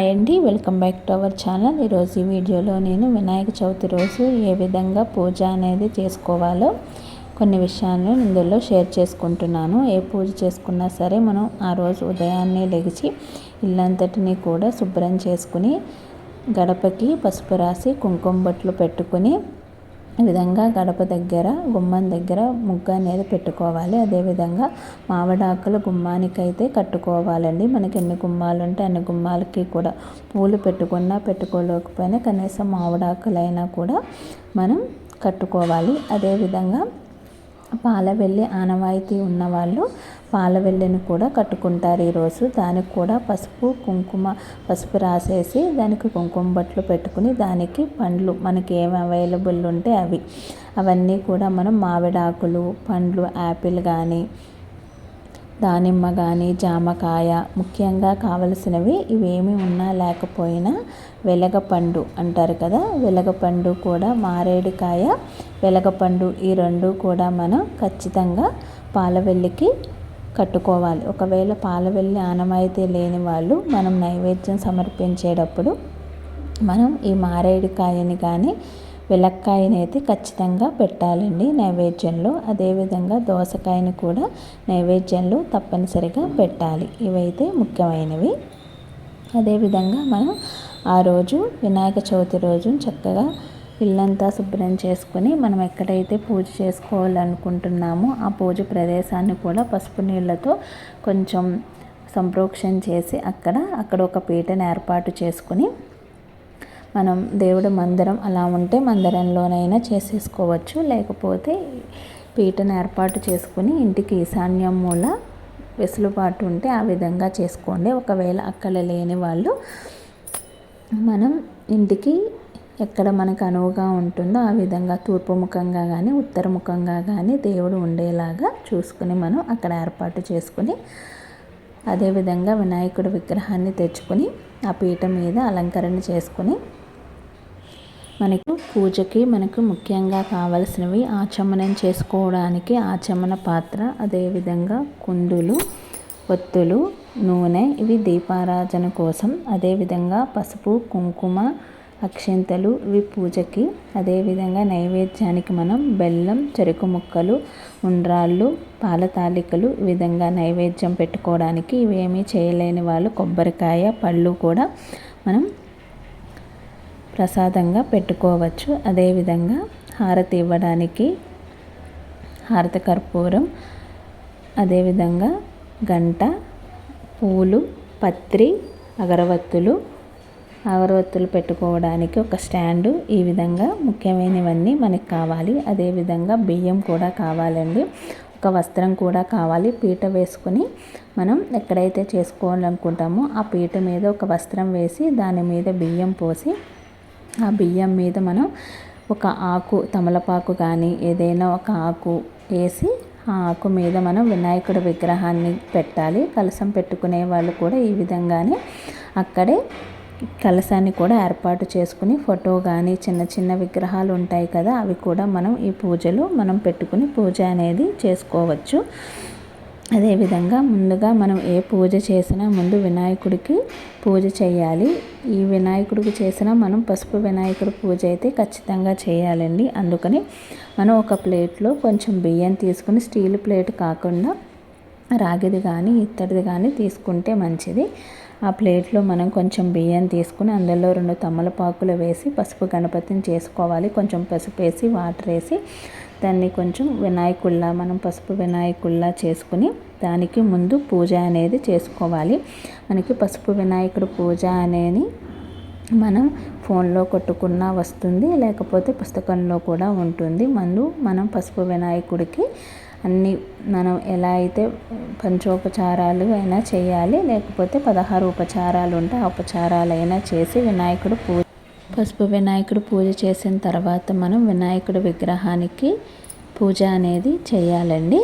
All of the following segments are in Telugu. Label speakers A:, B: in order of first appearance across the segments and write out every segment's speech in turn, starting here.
A: హాయ్ అండి welcome back to our channel ఈరోజు ఈ వీడియోలో నేను వినాయక చవితి రోజు ఏ విధంగా పూజ అనేది చేసుకోవాలో కొన్ని విషయాలను ఇందులో షేర్ చేసుకుంటున్నాను. ఏ పూజ చేసుకున్నా సరే మనం ఆ రోజు ఉదయాన్నే లెగిచి ఇల్లంతటిని కూడా శుభ్రం చేసుకుని గడపకి పసుపు రాసి కుంకుమ బొట్లు పెట్టుకుని ఈ విధంగా గడప దగ్గర గుమ్మం దగ్గర ముగ్గు అనేది పెట్టుకోవాలి. అదేవిధంగా మామిడాకులు గుమ్మానికైతే కట్టుకోవాలండి. మనకి ఎన్ని గుమ్మాలు ఉంటే అన్ని గుమ్మాలకి కూడా పూలు పెట్టుకున్నా పెట్టుకోలేకపోయినా కనీసం మామిడాకులైనా కూడా మనం కట్టుకోవాలి. అదేవిధంగా పాల వెళ్ళి ఆనవాయితీ ఉన్నవాళ్ళు పాల వెళ్ళిని కూడా కట్టుకుంటారు ఈరోజు. దానికి కూడా పసుపు కుంకుమ పసుపు రాసేసి దానికి కుంకుమ బట్టలు పెట్టుకుని దానికి పండ్లు మనకి ఏమి అవైలబుల్ ఉంటే అవి. అవన్నీ కూడా మనం మామిడాకులు పండ్లు యాపిల్ కానీ దానిమ్మ కానీ జామకాయ ముఖ్యంగా కావలసినవి ఇవేమి ఉన్నా లేకపోయినా వెలగపండు అంటారు కదా వెలగపండు కూడా మారేడుకాయ వెలగపండు ఈ రెండు కూడా మనం ఖచ్చితంగా పాలవెల్లికి కట్టుకోవాలి. ఒకవేళ పాలవెల్లి ఆనమైతే లేని వాళ్ళు మనం నైవేద్యం సమర్పించేటప్పుడు మనం ఈ మారేడుకాయని కానీ వెలక్కాయని అయితే ఖచ్చితంగా పెట్టాలండి. నైవేద్యంలో అదేవిధంగా దోసకాయని కూడా నైవేద్యంలో తప్పనిసరిగా పెట్టాలి. ఇవైతే ముఖ్యమైనవి. అదేవిధంగా మనం ఆ రోజు వినాయక చవితి రోజు చక్కగా ఇల్లంతా శుభ్రం చేసుకుని మనం ఎక్కడైతే పూజ చేసుకోవాలనుకుంటున్నామో ఆ పూజ ప్రదేశాన్ని కూడా పసుపు నీళ్ళతో కొంచెం సంప్రోక్షణ చేసి అక్కడ అక్కడ ఒక పీటను ఏర్పాటు చేసుకుని మనం దేవుడు మందిరం అలా ఉంటే మందిరంలోనైనా చేసేసుకోవచ్చు. లేకపోతే పీటను ఏర్పాటు చేసుకుని ఇంటికి ఈశాన్యం మూల వెసులుబాటు ఉంటే ఆ విధంగా చేసుకోండి. ఒకవేళ అక్కడ లేని వాళ్ళు మనం ఇంటికి ఎక్కడ మనకు అనువుగా ఉంటుందో ఆ విధంగా తూర్పు ముఖంగా కానీ ఉత్తరముఖంగా కానీ దేవుడు ఉండేలాగా చూసుకుని మనం అక్కడ ఏర్పాటు చేసుకుని అదేవిధంగా వినాయకుడి విగ్రహాన్ని తెచ్చుకొని ఆ పీఠ మీద అలంకరణ చేసుకుని మనకు పూజకి మనకు ముఖ్యంగా కావలసినవి ఆచమనం చేసుకోవడానికి ఆచమన పాత్ర అదేవిధంగా కుందులు ఒత్తులు నూనె ఇవి దీపారాధన కోసం. అదేవిధంగా పసుపు కుంకుమ అక్షంతలు ఇవి పూజకి. అదేవిధంగా నైవేద్యానికి మనం బెల్లం చెరుకు ముక్కలు ఉండ్రాళ్ళు పాల తాలికలు ఈ విధంగా నైవేద్యం పెట్టుకోవడానికి ఇవేమీ చేయలేని వాళ్ళు కొబ్బరికాయ పళ్ళు కూడా మనం ప్రసాదంగా పెట్టుకోవచ్చు. అదేవిధంగా హారతి ఇవ్వడానికి హారత కర్పూరం అదేవిధంగా గంట పూలు పత్రి అగరవత్తులు అగరవత్తులు పెట్టుకోవడానికి ఒక స్టాండు. ఈ విధంగా ముఖ్యమైనవన్నీ మనకు కావాలి. అదేవిధంగా బియ్యం కూడా కావాలండి. ఒక వస్త్రం కూడా కావాలి. పీట వేసుకొని మనం ఎక్కడైతే చేసుకోవాలనుకుంటామో ఆ పీట మీద ఒక వస్త్రం వేసి దాని మీద బియ్యం పోసి ఆ బియ్యం మీద మనం ఒక ఆకు తమలపాకు కానీ ఏదైనా ఒక ఆకు వేసి ఆ ఆకు మీద మనం వినాయకుడి విగ్రహాన్ని పెట్టాలి. కలసం పెట్టుకునే వాళ్ళు కూడా ఈ విధంగానే అక్కడే కలసాన్ని కూడా ఏర్పాటు చేసుకుని ఫోటో కానీ చిన్న చిన్న విగ్రహాలు ఉంటాయి కదా అవి కూడా మనం ఈ పూజలు మనం పెట్టుకుని పూజ అనేది చేసుకోవచ్చు. అదేవిధంగా ముందుగా మనం ఏ పూజ చేసినా ముందు వినాయకుడికి పూజ చేయాలి. ఈ వినాయకుడికి చేసినా మనం పసుపు వినాయకుడి పూజ అయితే ఖచ్చితంగా చేయాలండి. అందుకని మనం ఒక ప్లేట్లో కొంచెం బియ్యం తీసుకుని స్టీల్ ప్లేట్ కాకుండా రాగిది కానీ ఇత్తడిది కానీ తీసుకుంటే మంచిది. ఆ ప్లేట్లో మనం కొంచెం బియ్యం తీసుకుని అందులో రెండు తమలపాకులు వేసి పసుపు గణపతిని చేసుకోవాలి. కొంచెం పసుపు వేసి వాటర్ వేసి దాన్ని కొంచెం వినాయకుల్లా మనం పసుపు వినాయకుల్లా చేసుకుని దానికి ముందు పూజ అనేది చేసుకోవాలి. మనకి పసుపు వినాయకుడు పూజ అనేది మనం ఫోన్లో కొట్టుకున్నా వస్తుంది లేకపోతే పుస్తకంలో కూడా ఉంటుంది. ముందు మనం పసుపు వినాయకుడికి అన్నీ మనం ఎలా అయితే పంచోపచారాలు అయినా చేయాలి లేకపోతే పదహారు ఉపచారాలు ఉంటే ఆ ఉపచారాలు అయినా చేసి వినాయకుడు పూజ పసుపు వినాయకుడు పూజ చేసిన తర్వాత మనం వినాయకుడి విగ్రహానికి పూజ అనేది చేయాలండి.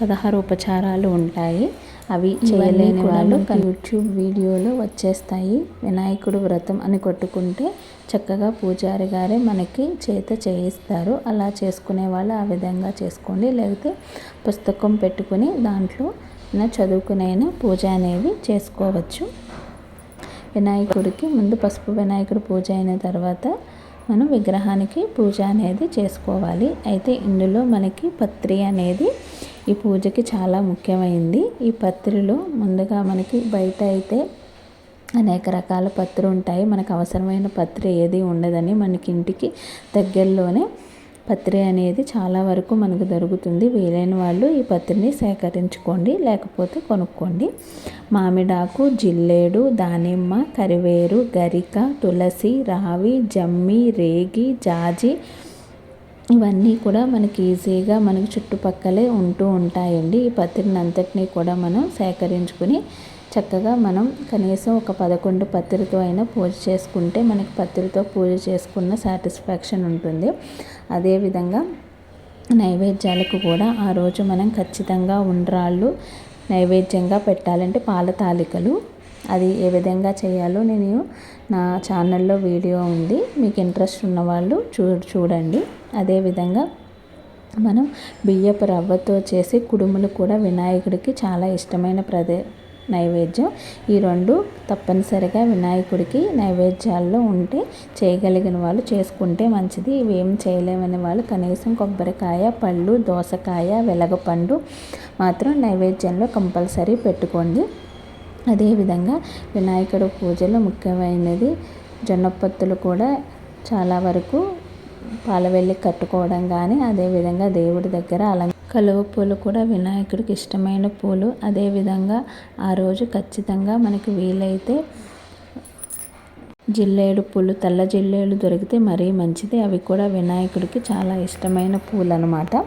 A: పదహారు ఉపచారాలు ఉంటాయి. అవి చేయలేని వాళ్ళు యూట్యూబ్ వీడియోలో వచ్చేస్తాయి. వినాయకుడు వ్రతం అని కొట్టుకుంటే చక్కగా పూజారి గారే మనకి చేత చేయిస్తారు. అలా చేసుకునే వాళ్ళు ఆ విధంగా చేసుకోండి. లేకపోతే పుస్తకం పెట్టుకుని దాంట్లో చదువుకునైనా పూజ అనేవి చేసుకోవచ్చు. వినాయకుడికి ముందు పసుపు వినాయకుడు పూజ అయిన తర్వాత మనం విగ్రహానికి పూజ అనేది చేసుకోవాలి. అయితే ఇందులో మనకి పత్రి అనేది ఈ పూజకి చాలా ముఖ్యమైంది. ఈ పత్రిలో ముందుగా మనకి బయట అయితే అనేక రకాల పత్రి ఉంటాయి. మనకు అవసరమైన పత్రి ఏది ఉండదని మనకి ఇంటికి దగ్గరలోనే పత్రి అనేది చాలా వరకు మనకు దొరుకుతుంది. వీలైన వాళ్ళు ఈ పత్రిని సేకరించుకోండి లేకపోతే కొనుక్కోండి. మామిడాకు జిల్లేడు దానిమ్మ కరివేరు గరిక తులసి రావి జమ్మి రేగి జాజి ఇవన్నీ కూడా మనకి ఈజీగా మనకి చుట్టుపక్కలే ఉంటూ ఉంటాయండి. ఈ పత్రిని అంతటినీ కూడా మనం సేకరించుకుని చక్కగా మనం కనీసం ఒక పదకొండు పత్రితో అయినా పూజ చేసుకుంటే మనకి పత్రితో పూజ చేసుకున్న సాటిస్ఫాక్షన్ ఉంటుంది. అదేవిధంగా నైవేద్యాలకు కూడా ఆ రోజు మనం ఖచ్చితంగా ఉండ్రాళ్ళు నైవేద్యంగా పెట్టాలంటే పాల తాలికలు. అది ఏ విధంగా చేయాలో నేను నా ఛానల్లో వీడియో ఉంది. మీకు ఇంట్రెస్ట్ ఉన్నవాళ్ళు చూ చూడండి. అదేవిధంగా మనం బియ్యపు రవ్వతో చేసి కుడుములు కూడా వినాయకుడికి చాలా ఇష్టమైన ప్రదే నైవేద్యం. ఈ రెండు తప్పనిసరిగా వినాయకుడికి నైవేద్యాల్లో ఉంటే చేయగలిగిన వాళ్ళు చేసుకుంటే మంచిది. ఇవేం ఏం చేయలేమని వాళ్ళు కనీసం కొబ్బరికాయ పళ్ళు దోసకాయ వెలగపండు మాత్రం నైవేద్యంలో కంపల్సరీ పెట్టుకోండి. అదేవిధంగా వినాయకుడు పూజలో ముఖ్యమైనది జొన్నపత్తులు కూడా చాలా వరకు పాలవెల్లి కట్టుకోవడం కానీ అదేవిధంగా దేవుడి దగ్గర అలం కలువ పూలు కూడా వినాయకుడికి ఇష్టమైన పూలు. అదేవిధంగా ఆ రోజు ఖచ్చితంగా మనకి వీలైతే జిల్లేడు పూలు తెల్ల జిల్లేడు దొరికితే మరీ మంచిది. అవి కూడా వినాయకుడికి చాలా ఇష్టమైన పూలు అనమాట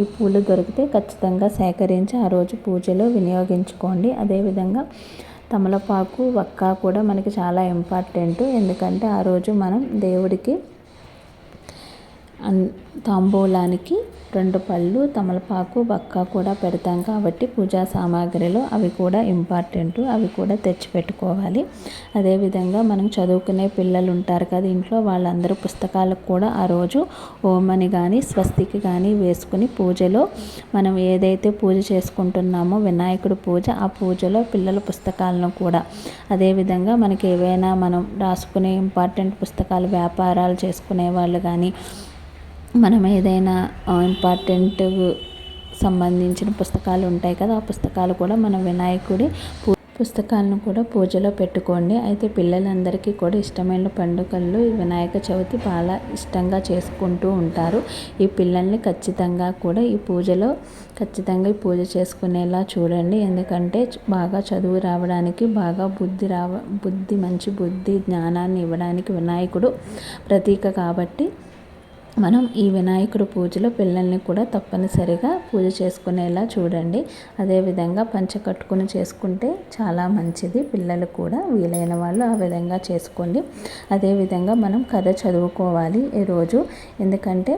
A: ఈ పూలు దొరికితే ఖచ్చితంగా సేకరించి ఆ రోజు పూజలో వినియోగించుకోండి. అదేవిధంగా తమలపాకు వక్క కూడా మనకి చాలా ఇంపార్టెంట్. ఎందుకంటే ఆ రోజు మనం దేవుడికి తాంబూలానికి రెండు పళ్ళు తమలపాకు బక్క కూడా పెడతాం కాబట్టి పూజా సామాగ్రిలో అవి కూడా ఇంపార్టెంట్ అవి కూడా తెచ్చిపెట్టుకోవాలి అదేవిధంగా మనం చదువుకునే పిల్లలు ఉంటారు కదా ఇంట్లో వాళ్ళందరూ పుస్తకాలకు కూడా ఆ రోజు ఓమని కానీ స్వస్తికి కానీ వేసుకుని పూజలో మనం ఏదైతే పూజ చేసుకుంటున్నామో వినాయకుడు పూజ ఆ పూజలో పిల్లల పుస్తకాలను కూడా. అదేవిధంగా మనకి ఏవైనా మనం రాసుకునే ఇంపార్టెంట్ పుస్తకాలు వ్యాపారాలు చేసుకునే వాళ్ళు కానీ మనం ఏదైనా ఇంపార్టెంట్ సంబంధించిన పుస్తకాలు ఉంటాయి కదా ఆ పుస్తకాలు కూడా మన వినాయకుడి పుస్తకాలను కూడా పూజలో పెట్టుకోండి. అయితే పిల్లలందరికీ కూడా ఇష్టమైన పండుగలు ఈ వినాయక చవితి చాలా ఇష్టంగా చేసుకుంటూ ఉంటారు. ఈ పిల్లల్ని ఖచ్చితంగా కూడా ఈ పూజలో ఖచ్చితంగా ఈ పూజ చేసుకునేలా చూడండి. ఎందుకంటే బాగా చదువు రావడానికి బాగా బుద్ధి రావ బుద్ధి మంచి బుద్ధి జ్ఞానాన్ని ఇవ్వడానికి వినాయకుడు ప్రతీక కాబట్టి మనం ఈ వినాయకుడు పూజలో పిల్లల్ని కూడా తప్పనిసరిగా పూజ చేసుకునేలా చూడండి. అదేవిధంగా పంచ కట్టుకుని చేసుకుంటే చాలా మంచిది. పిల్లలు కూడా వీలైన వాళ్ళు ఆ విధంగా చేసుకోండి. అదేవిధంగా మనం కథ చదువుకోవాలి ఈరోజు ఎందుకంటే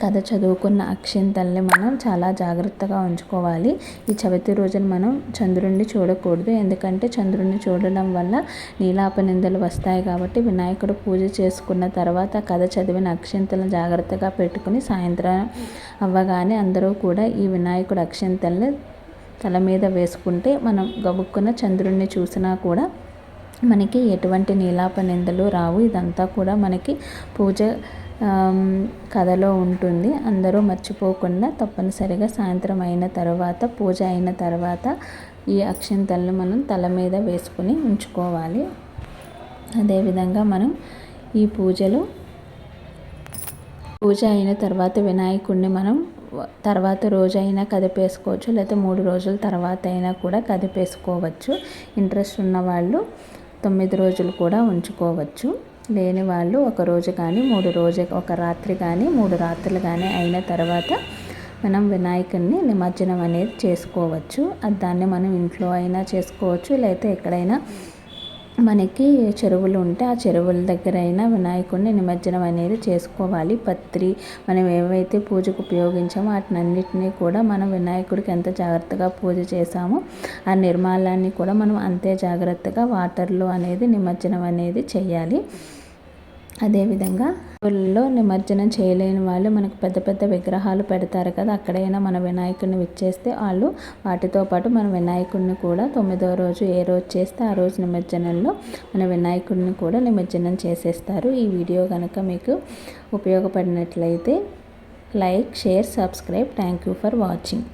A: కథ చదువుకున్న అక్షింతల్ని మనం చాలా జాగ్రత్తగా ఉంచుకోవాలి. ఈ చవితి రోజున మనం చంద్రుడిని చూడకూడదు. ఎందుకంటే చంద్రుడిని చూడడం వల్ల నీలాప నిందలు వస్తాయి కాబట్టి వినాయకుడు పూజ చేసుకున్న తర్వాత కథ చదివిన అక్షింతలను జాగ్రత్తగా పెట్టుకుని సాయంత్రం అవ్వగానే అందరూ కూడా ఈ వినాయకుడు అక్షింతల్ని తల మీద వేసుకుంటే మనం గబుక్కున్న చంద్రుడిని చూసినా కూడా మనకి ఎటువంటి నీలాప నిందలు రావు. ఇదంతా కూడా మనకి పూజ కథలో ఉంటుంది. అందరూ మర్చిపోకుండా తప్పనిసరిగా సాయంత్రం అయిన తర్వాత పూజ అయిన తర్వాత ఈ అక్షంతలను మనం తల మీద వేసుకుని ఉంచుకోవాలి. అదేవిధంగా మనం ఈ పూజలో పూజ అయిన తర్వాత వినాయకుడిని మనం తర్వాత రోజైనా కదిపేసుకోవచ్చు. లేకపోతే మూడు రోజుల తర్వాత అయినా కూడా కదిపేసుకోవచ్చు. ఇంట్రెస్ట్ ఉన్న వాళ్ళు తొమ్మిది రోజులు కూడా ఉంచుకోవచ్చు. లేని వాళ్ళు ఒక రోజు కానీ మూడు రోజు ఒక రాత్రి కానీ మూడు రాత్రులు కానీ అయిన తర్వాత మనం వినాయకుడిని నిమజ్జనం అనేది చేసుకోవచ్చు. దాన్ని మనం ఇంట్లో అయినా చేసుకోవచ్చు లేకపోతే ఎక్కడైనా మనకి చెరువులు ఉంటే ఆ చెరువుల దగ్గర అయినా వినాయకుడిని నిమజ్జనం అనేది చేసుకోవాలి. పత్రి మనం ఏవైతే పూజకు ఉపయోగించామో వాటినన్నిటినీ కూడా మనం వినాయకుడికి ఎంత జాగ్రత్తగా పూజ చేసామో ఆ నిర్మాణాన్ని కూడా మనం అంతే జాగ్రత్తగా వాటర్లో అనేది నిమజ్జనం అనేది చేయాలి. అదేవిధంగా ఊళ్ళో నిమజ్జనం చేయలేని వాళ్ళు మనకు పెద్ద పెద్ద విగ్రహాలు పెడతారు కదా అక్కడైనా మన వినాయకుడిని విచ్చేస్తే వాళ్ళు వాటితో పాటు మన వినాయకుడిని కూడా తొమ్మిదో రోజు ఏ రోజు చేస్తే ఆ రోజు నిమజ్జనంలో మన వినాయకుడిని కూడా నిమజ్జనం చేసేస్తారు. ఈ వీడియో కనుక మీకు ఉపయోగపడినట్లయితే like share subscribe. Thank you for watching.